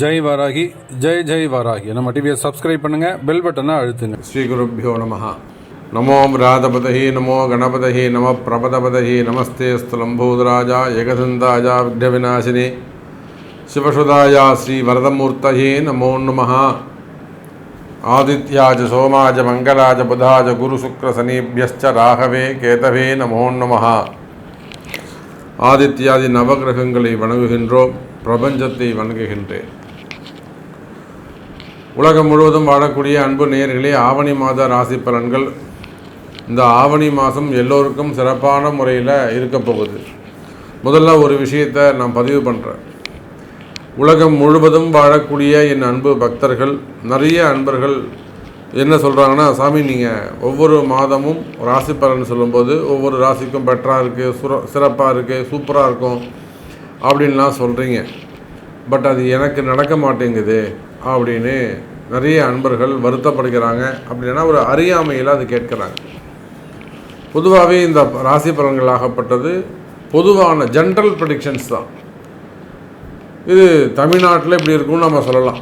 ஜெய் வாராகி ஜெய் ஜெய் வாராகி நம்ம டிவியை சப்ஸ்கிரைப் பண்ணுங்கள் பெல் பட்டனை அழுத்துங்க ஸ்ரீ குருப்பியோ நமஹா नमो व्रातपतहि नमो गणपतहि नमः प्रपदपतहि नमस्ते स्थलम्भूतराजा एकसन्दाय विघ्नविनाशिनि शिवसुदाय श्रीवरदमूर्तये नमो नमः आदित्या च सोमा च मङ्गला च बुधा च गुरुशुक्रशनिभ्यश्च राघवे केतवे नमो नमः ஆதித்யாதி நவகிரகங்களை வணங்குகின்றோம் பிரபஞ்சத்தை வணங்குகின்றேன். உலகம் முழுவதும் வாழக்கூடிய அன்பு நேயர்களே ஆவணி மாத ராசி பலன்கள் இந்த ஆவணி மாதம் எல்லோருக்கும் சிறப்பான முறையில் இருக்க போகுது. முதல்ல ஒரு விஷயத்தை நான் பதிவு பண்ணுறேன் உலகம் முழுவதும் வாழக்கூடிய என் அன்பு பக்தர்கள் நிறைய அன்பர்கள் என்ன சொல்கிறாங்கன்னா சாமி நீங்கள் ஒவ்வொரு மாதமும் ராசி பலன் சொல்லும்போது ஒவ்வொரு ராசிக்கும் பெட்டராக இருக்குது சுர சிறப்பாக இருக்குது சூப்பராக இருக்கும். அப்படின்லாம் சொல்கிறீங்க பட் அது எனக்கு நடக்க மாட்டேங்குது அப்படின்னு நிறைய அன்பர்கள் வருத்தப்படுகிறாங்க. அப்படின்னா ஒரு அறியாமையில் அது கேட்குறாங்க. பொதுவாகவே இந்த ராசி பலன்களாகப்பட்டது பொதுவான ஜென்ரல் ப்ரடிக்ஷன்ஸ் தான். இது தமிழ்நாட்டில் இப்படி இருக்கும்னு நம்ம சொல்லலாம்.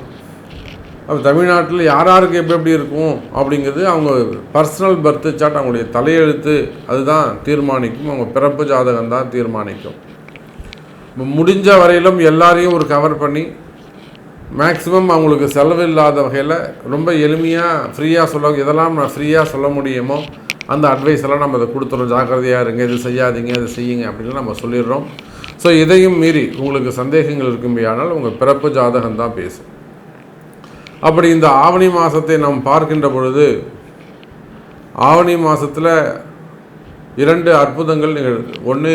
அப்போ தமிழ்நாட்டில் யார் யாருக்கு எப்படி எப்படி இருக்கும் அப்படிங்கிறது அவங்க பர்சனல் பர்த் சாட் அவங்களுடைய தலையெழுத்து அதுதான் தீர்மானிக்கும். அவங்க பிறப்பு ஜாதகம் தான் தீர்மானிக்கும். முடிஞ்ச வரையிலும் எல்லாரையும் ஒரு கவர் பண்ணி மேக்ஸிமம் அவங்களுக்கு செலவு இல்லாத வகையில் ரொம்ப எளிமையாக ஃப்ரீயாக சொல்ல எதெல்லாம் நான் ஃப்ரீயாக சொல்ல முடியுமோ அந்த அட்வைஸ் எல்லாம் நம்ம அதை கொடுத்துறோம். ஜாக்கிரதையாக இருங்க இது செய்யாதீங்க இது செய்யுங்க அப்படின்னு நம்ம சொல்லிடுறோம். ஸோ இதையும் மீறி உங்களுக்கு சந்தேகங்கள் இருக்கும்படியானால் உங்கள் பிறப்பு ஜாதகம் தான் பேசும். அப்படி இந்த ஆவணி மாதத்தை நாம் பார்க்கின்ற பொழுது ஆவணி மாதத்தில் இரண்டு அற்புதங்கள் நிகழ்வு ஒன்று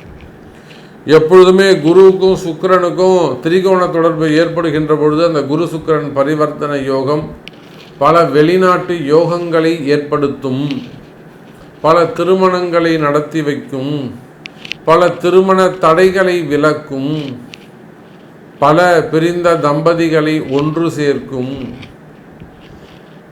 எப்பொழுதுமே குருவுக்கும் சுக்கிரனுக்கும் திரிகோண தொடர்பு ஏற்படுகின்ற பொழுது அந்த குரு சுக்கிரன் பரிவர்த்தனை யோகம் பல வெளிநாட்டு யோகங்களை ஏற்படுத்தும் பல திருமணங்களை நடத்தி வைக்கும் பல திருமண தடைகளை விலக்கும் பல பிரிந்த தம்பதிகளை ஒன்று சேர்க்கும்.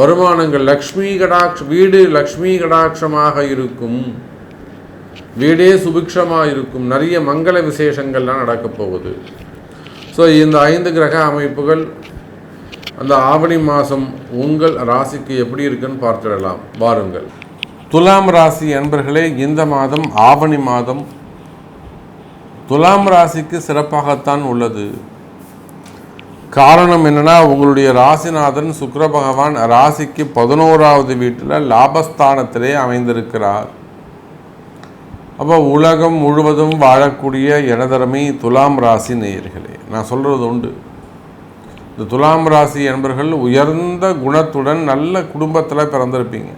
வருமானங்கள் லக்ஷ்மி கடாட்ச வீடு லக்ஷ்மி கடாட்சமாக இருக்கும். வீடே சுபிக்ஷமாக இருக்கும். நிறைய மங்கள விசேஷங்கள்லாம் நடக்கப் போகுது. ஸோ இந்த ஐந்து கிரக அமைப்புகள் அந்த ஆவணி மாதம் உங்கள் ராசிக்கு எப்படி இருக்குன்னு பார்த்துடலாம். வாருங்கள். துலாம் ராசி அன்பர்களே இந்த மாதம் ஆவணி மாதம். துலாம் ராசிக்கு சிறப்பாகத்தான் உள்ளது. காரணம் என்னென்னா உங்களுடைய ராசிநாதன் சுக்கர பகவான் ராசிக்கு பதினோராவது வீட்டில் லாபஸ்தானத்திலே அமைந்திருக்கிறார். அப்போ உலகம் முழுவதும் வாழக்கூடிய எனதரமை துலாம் ராசி நேயர்களே நான் சொல்கிறது உண்டு. இந்த துலாம் ராசி என்பர்கள் உயர்ந்த குணத்துடன் நல்ல குடும்பத்தில் பிறந்திருப்பீங்க.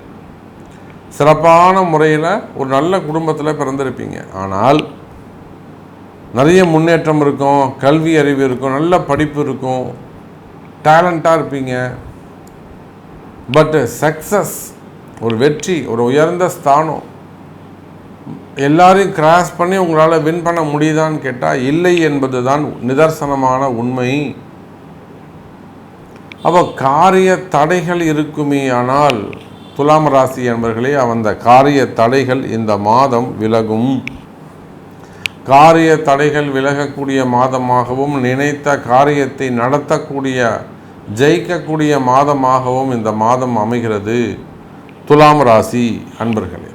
சிறப்பான முறையில் ஒரு நல்ல குடும்பத்தில் பிறந்திருப்பீங்க. ஆனால் நிறைய முன்னேற்றம் இருக்கும் கல்வி அறிவு இருக்கும் நல்ல படிப்பு இருக்கும் டேலண்ட்டாக இருப்பீங்க. பட்டு சக்ஸஸ் ஒரு வெற்றி ஒரு உயர்ந்த ஸ்தானம் எல்லாரையும் கிராஸ் பண்ணி உங்களால் வின் பண்ண முடியுதான்னு கேட்டால் இல்லை என்பது தான் நிதர்சனமான உண்மை. அப்போ காரிய தடைகள் இருக்குமே ஆனால் துலாம் ராசி என்பர்களே அந்த காரிய தடைகள் இந்த மாதம் விலகும். காரிய தடைகள் விலகக்கூடிய மாதமாகவும் நினைத்த காரியத்தை நடத்தக்கூடிய ஜெயிக்கக்கூடிய மாதமாகவும் இந்த மாதம் அமைகிறது. துலாம் ராசி அன்பர்களே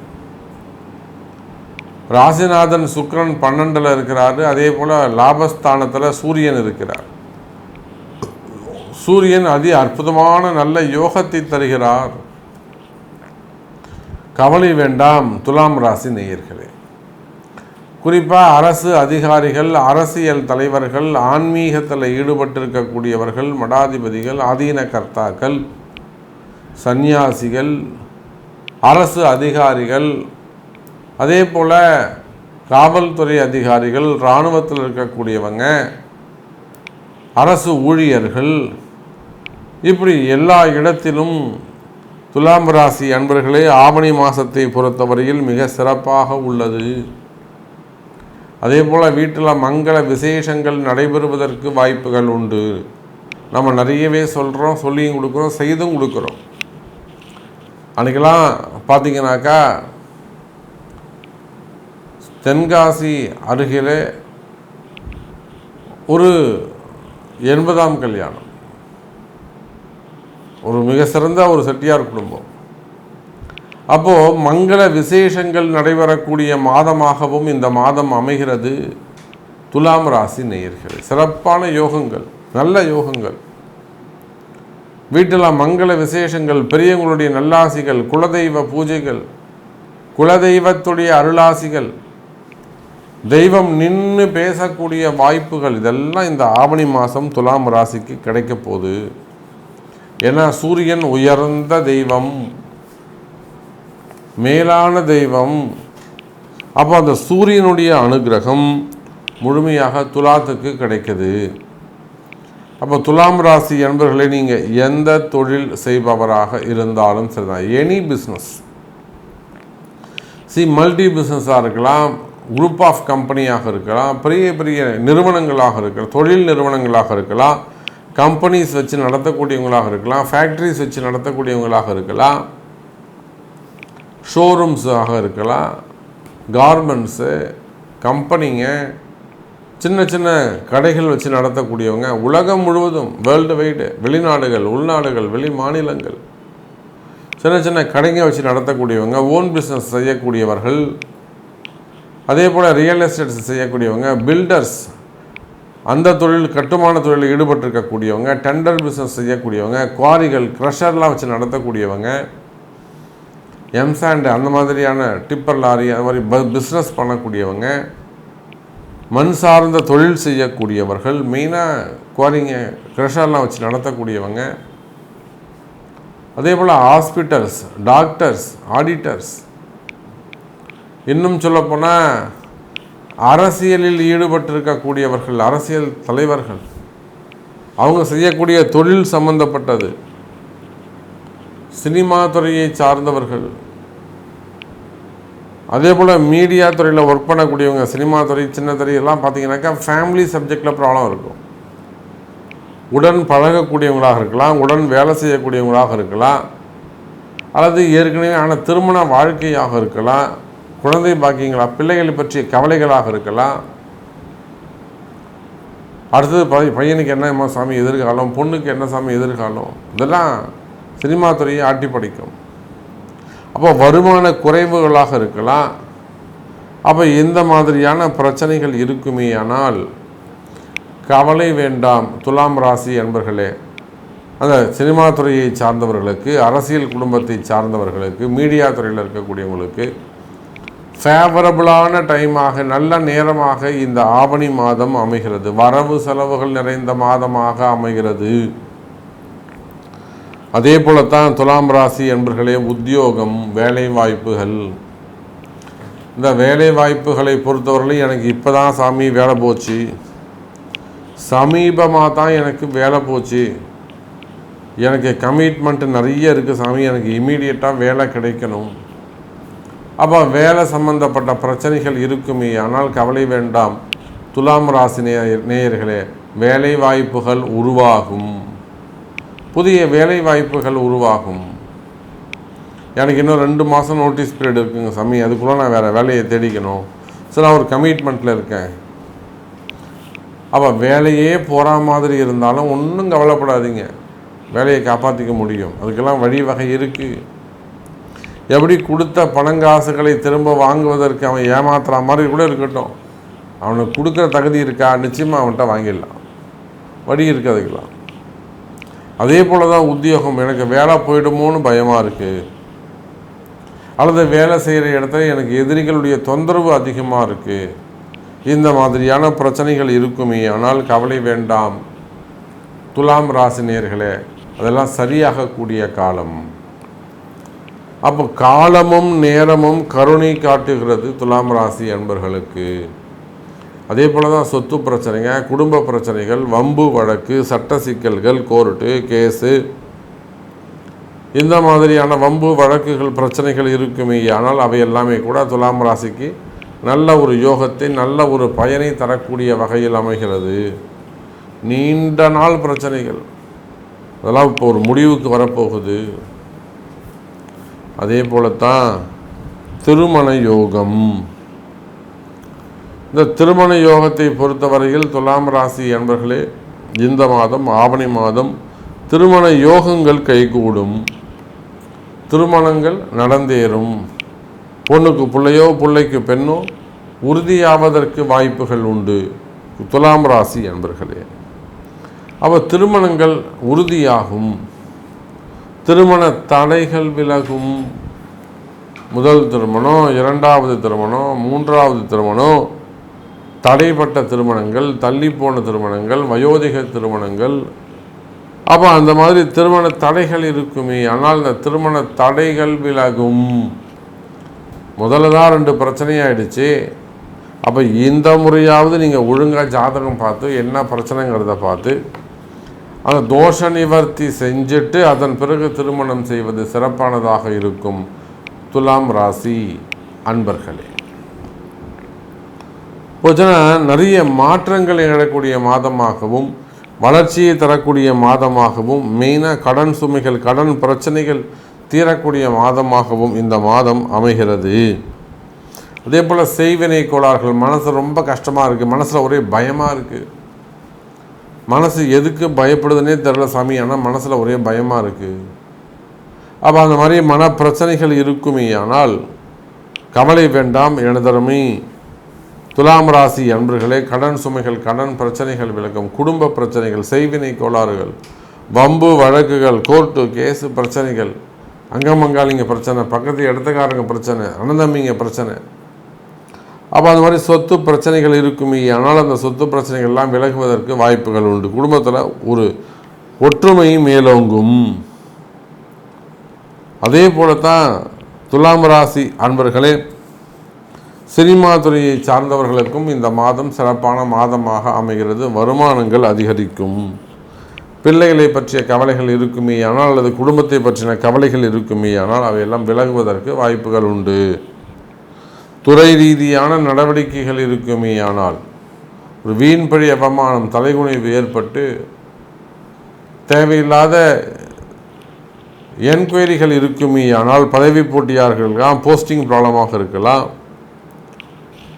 ராசிநாதன் சுக்கரன் பன்னெண்டில் இருக்கிறாரு. அதே போல் லாபஸ்தானத்தில் சூரியன் இருக்கிறார். சூரியன் அதி அற்புதமான நல்ல யோகத்தை தருகிறார். கவலை வேண்டாம் துலாம் ராசி நேயர்களே. குறிப்பாக அரசு அதிகாரிகள் அரசியல் தலைவர்கள் ஆன்மீகத்தில் ஈடுபட்டிருக்கக்கூடியவர்கள் மடாதிபதிகள் ஆதீன கர்த்தாக்கள் சந்நியாசிகள் அரசு அதிகாரிகள் அதே போல் காவல்துறை அதிகாரிகள் இராணுவத்தில் இருக்கக்கூடியவங்க அரசு ஊழியர்கள் இப்படி எல்லா இடத்திலும் துலாம் ராசி அன்பர்களே ஆவணி மாதத்தை பொறுத்தவரையில் மிக சிறப்பாக உள்ளது. அதே போல் வீட்டில் மங்கள விசேஷங்கள் நடைபெறுவதற்கு வாய்ப்புகள் உண்டு. நம்ம நிறையவே சொல்கிறோம் சொல்லியும் கொடுக்குறோம் செய்தும் கொடுக்குறோம். அன்றைக்கெல்லாம் பார்த்தீங்கன்னாக்கா தென்காசி அருகிலே ஒரு எண்பதாம் கல்யாணம். ஒரு மிக சிறந்த ஒரு செட்டியார் குடும்பம். அப்போது மங்கள விசேஷங்கள் நடைபெறக்கூடிய மாதமாகவும் இந்த மாதம் அமைகிறது. துலாம் ராசி நேயர்கள் சிறப்பான யோகங்கள் நல்ல யோகங்கள். வீட்டில் மங்கள விசேஷங்கள் பெரியவங்களுடைய நல்லாசிகள் குலதெய்வ பூஜைகள் குலதெய்வத்துடைய அருளாசிகள் தெய்வம் நின்று பேசக்கூடிய வாய்ப்புகள் இதெல்லாம் இந்த ஆவணி மாதம் துலாம் ராசிக்கு கிடைக்க போகுது. ஏன்னா சூரியன் உயர்ந்த தெய்வம். மேலான தெய்வம். அப்போ அந்த சூரியனுடைய அனுகிரகம் முழுமையாக துலாத்துக்கு கிடைக்குது. அப்போ துலாம் ராசி என்பர்களை நீங்கள் எந்த தொழில் செய்பவராக இருந்தாலும் சரிதான். எனி பிஸ்னஸ் சி மல்டி பிஸ்னஸாக இருக்கலாம் குரூப் ஆஃப் கம்பெனியாக இருக்கலாம் பெரிய பெரிய நிறுவனங்களாக இருக்கலாம் தொழில் நிறுவனங்களாக இருக்கலாம் கம்பெனிஸ் வச்சு நடத்தக்கூடியவங்களாக இருக்கலாம் ஃபேக்ட்ரிஸ் வச்சு நடத்தக்கூடியவங்களாக இருக்கலாம். ஷோரூம்ஸாக இருக்கலாம். கார்மெண்ட்ஸு கம்பெனிங்க சின்ன சின்ன கடைகள் வச்சு நடத்தக்கூடியவங்க. உலகம் முழுவதும் வேர்ல்டு வைடு வெளிநாடுகள் உள்நாடுகள் வெளி மாநிலங்கள். சின்ன சின்ன கடைங்க வச்சு நடத்தக்கூடியவங்க ஓன் பிஸ்னஸ் செய்யக்கூடியவர்கள். அதே போல் ரியல் எஸ்டேட்ஸ் செய்யக்கூடியவங்க பில்டர்ஸ் அந்த தொழில் கட்டுமான தொழிலில் ஈடுபட்டிருக்கக்கூடியவங்க டெண்டர் பிஸ்னஸ் செய்யக்கூடியவங்க குவாரிகள் க்ரஷர்லாம் வச்சு நடத்தக்கூடியவங்க. எம்சாண்டு அந்த மாதிரியான டிப்பர் லாரி அது மாதிரி ப பிஸ்னஸ் பண்ணக்கூடியவங்க மண் சார்ந்த தொழில் செய்யக்கூடியவர்கள் மெயினாக குவாரிங்க க்ரஷர்லாம் வச்சு நடத்தக்கூடியவங்க அதே போல் ஹாஸ்பிட்டல்ஸ் டாக்டர்ஸ் ஆடிட்டர்ஸ் இன்னும் சொல்லப்போனால் அரசியலில் ஈடுபட்டிருக்கக்கூடியவர்கள் அரசியல் தலைவர்கள் அவங்க செய்யக்கூடிய தொழில் சம்பந்தப்பட்டது. சினிமா துறையை சார்ந்தவர்கள் அதே போல் மீடியா துறையில் ஒர்க் பண்ணக்கூடியவங்க சினிமா துறை சின்ன துறை எல்லாம் பார்த்தீங்கன்னாக்கா ஃபேமிலி சப்ஜெக்டில் ப்ராப்ளம் இருக்கும். உடன் பழகக்கூடியவங்களாக இருக்கலாம் உடன் வேலை செய்யக்கூடியவங்களாக இருக்கலாம் அல்லது ஏற்கனவே ஆன திருமண வாழ்க்கையாக இருக்கலாம் குழந்தை பாக்கியங்களா பிள்ளைகளை பற்றிய கவலைகளாக இருக்கலாம். அடுத்தது பையனுக்கு என்ன சாமி எதிர்காலம் பொண்ணுக்கு என்ன சாமி எதிர்காலம் இதெல்லாம் சினிமா துறையை ஆட்டி படிக்கும் அப்போ வருமான குறைவுகளாக இருக்கலாம். அப்போ இந்த மாதிரியான பிரச்சனைகள் இருக்குமே ஆனால் கவலை வேண்டாம் துலாம் ராசி அன்பர்களே. அந்த சினிமா துறையை சார்ந்தவர்களுக்கு அரசியல் குடும்பத்தை சார்ந்தவர்களுக்கு மீடியா துறையில் இருக்கக்கூடியவங்களுக்கு ஃபேவரபுளான டைமாக நல்ல நேரமாக இந்த ஆவணி மாதம் அமைகிறது. வரவு செலவுகள் நிறைந்த மாதமாக அமைகிறது. அதே போலத்தான் துலாம் ராசி என்பர்களே உத்தியோகம் வேலை வாய்ப்புகள் இந்த வேலை வாய்ப்புகளை பொறுத்தவரையிலும் எனக்கு இப்போ தான் சாமி வேலை போச்சு. சமீபமாக தான் எனக்கு வேலை போச்சு. எனக்கு கமிட்மெண்ட் நிறைய இருக்குது சாமி. எனக்கு இமீடியட்டாக வேலை கிடைக்கணும். அப்போ வேலை சம்பந்தப்பட்ட பிரச்சனைகள் இருக்குமே. ஆனால் கவலை வேண்டாம். துலாம் ராசி நேய- நேயர்களே வேலை வாய்ப்புகள் உருவாகும். புதிய வேலை வாய்ப்புகள் உருவாகும். எனக்கு இன்னும் ரெண்டு மாதம் நோட்டீஸ் பீரியட் இருக்குங்க சாமி. அதுக்குள்ளே நான் வேறு வேலையை தேடிக்கணும். சரி நான் ஒரு கமிட்மெண்ட்டில் இருக்கேன். அப்போ வேலையே போகிற மாதிரி இருந்தாலும் ஒன்றும் கவலைப்படாதீங்க. வேலையை காப்பாற்றிக்க முடியும். அதுக்கெல்லாம் வழிவகை இருக்குது எப்படி கொடுத்த பணங்காசுகளை திரும்ப வாங்குவதற்கு அவன் ஏமாத்துற மாதிரி கூட இருக்கட்டும். அவனுக்கு கொடுக்குற தகுதி இருக்கா? நிச்சயமாக அவன்கிட்ட வாங்கிடலாம். வழி இருக்குது அதுக்கெல்லாம். அதே போல தான் உத்தியோகம். எனக்கு வேலை போயிடுமோன்னு பயமாக இருக்குது அல்லது வேலை செய்கிற இடத்துல எனக்கு எதிரிகளுடைய தொந்தரவு அதிகமாக இருக்குது இந்த மாதிரியான பிரச்சனைகள் இருக்குமே. ஆனால் கவலை வேண்டாம். துலாம் ராசினியர்களே அதெல்லாம் சரியாகக்கூடிய காலம். அப்போ காலமும் நேரமும் கருணை காட்டுகிறது துலாம் ராசி அன்பர்களுக்கு. அதே போல தான் சொத்து பிரச்சனைங்க குடும்ப பிரச்சனைகள் வம்பு வழக்கு சட்ட சிக்கல்கள் கோர்ட்டு கேஸு. இந்த மாதிரியான வம்பு வழக்குகள் பிரச்சனைகள் இருக்குமே ஆனால் அவை எல்லாமே கூட துலாம் ராசிக்கு நல்ல ஒரு யோகத்தை நல்ல ஒரு பயனை தரக்கூடிய வகையில் அமைகிறது. நீண்ட நாள் பிரச்சனைகள். அதெல்லாம் இப்போ ஒரு முடிவுக்கு வரப்போகுது. அதே போலத்தான் திருமண யோகம். இந்த திருமண யோகத்தை பொறுத்தவரையில் துலாம் ராசி என்பர்களே இந்த மாதம் ஆவணி மாதம் திருமண யோகங்கள் கைகூடும். திருமணங்கள் நடந்தேறும். பொண்ணுக்கு பிள்ளையோ பிள்ளைக்கு பெண்ணோ உறுதியாவதற்கு வாய்ப்புகள் உண்டு. துலாம் ராசி என்பர்களே. அவ திருமணங்கள் உறுதியாகும். திருமண தடைகள் விலகும். முதல் திருமணம் இரண்டாவது திருமணம் மூன்றாவது திருமணம் தடைப்பட்ட திருமணங்கள் தள்ளிப்போன திருமணங்கள் வயோதிக திருமணங்கள். அப்போ அந்த மாதிரி திருமண தடைகள் இருக்குமே. ஆனால் இந்த திருமண தடைகள் விலகும். முதல்ல தான் ரெண்டு பிரச்சனையாயிடுச்சு. அப்போ இந்த முறையாவது நீங்கள் ஒழுங்காக ஜாதகம் பார்த்து என்ன பிரச்சனைங்கிறத பார்த்து அந்த தோஷ நிவர்த்தி செஞ்சுட்டு அதன் பிறகு திருமணம் செய்வது சிறப்பானதாக இருக்கும். துலாம் ராசி அன்பர்களே. போச்சுன்னா நிறைய மாற்றங்களை நிகழக்கூடிய மாதமாகவும் வளர்ச்சியை தரக்கூடிய மாதமாகவும் மெயினாக கடன் சுமைகள் கடன் பிரச்சனைகள் தீரக்கூடிய மாதமாகவும் இந்த மாதம் அமைகிறது. அதே போல் செய்வினை கோளாறுகள் மனசு ரொம்ப கஷ்டமாக இருக்குது மனசில் ஒரே பயமாக இருக்குது மனசு எதுக்கு பயப்படுதுன்னே தெரில சாமி ஆனால் மனசில் ஒரே பயமாக இருக்குது அப்போ அந்த மாதிரி மன பிரச்சனைகள் இருக்குமே ஆனால் கவலை வேண்டாம் எனதருமே துலாம் ராசி அன்பர்களே கடன் சுமைகள் கடன் பிரச்சனைகள் விளக்கம் குடும்ப பிரச்சனைகள் செய்வினை கோளாறுகள் வம்பு வழக்குகள் கோர்ட்டு கேஸு பிரச்சனைகள் அங்கமங்காளிங்க பிரச்சனை பக்கத்து இடத்துக்காரங்க பிரச்சனை அனந்தம்பிங்க பிரச்சனை. அப்போ அந்த மாதிரி சொத்து பிரச்சனைகள் இருக்குமே ஆனால் அந்த சொத்து பிரச்சனைகள்லாம் விலகுவதற்கு வாய்ப்புகள் உண்டு. குடும்பத்தில் ஒரு ஒற்றுமை மேலோங்கும். அதே போலத்தான் துலாம் ராசி அன்பர்களே சினிமா துறையை சார்ந்தவர்களுக்கும் இந்த மாதம் சிறப்பான மாதமாக அமைகிறது. வருமானங்கள் அதிகரிக்கும். பிள்ளைகளை பற்றிய கவலைகள் இருக்குமே ஆனால் அல்லது குடும்பத்தை பற்றின கவலைகள் இருக்குமே ஆனால் அவையெல்லாம் விலகுவதற்கு வாய்ப்புகள் உண்டு. துறை ரீதியான நடவடிக்கைகள் இருக்குமே ஆனால் ஒரு வீண்பழி அவமானம் தலைகுனிவு ஏற்பட்டு தேவையில்லாத என்கொயரிகள் இருக்குமே ஆனால் பதவி போட்டியார்கள் போஸ்டிங் ப்ராப்ளமாக இருக்கலாம்.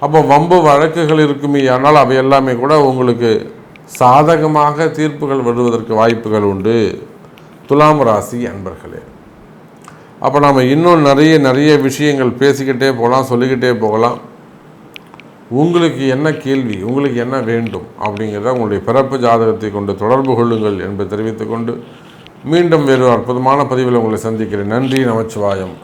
அப்போ வம்பு வழக்குகள் இருக்குமே ஆனால் அவை எல்லாமே கூட உங்களுக்கு சாதகமாக தீர்ப்புகள் வருவதற்கு வாய்ப்புகள் உண்டு. துலாம் ராசி அன்பர்களே அப்போ நாம் இன்னும் நிறைய நிறைய விஷயங்கள் பேசிக்கிட்டே போகலாம் சொல்லிக்கிட்டே போகலாம். உங்களுக்கு என்ன கேள்வி உங்களுக்கு என்ன வேண்டும் அப்படிங்கிறத உங்களுடைய பிறப்பு ஜாதகத்தை கொண்டு தொடர்பு கொள்ளுங்கள் என்பதை தெரிவித்துக்கொண்டு மீண்டும் வேறு அற்புதமான பதிவில் உங்களை சந்திக்கிறேன். நன்றி நமச்சிவாயம்.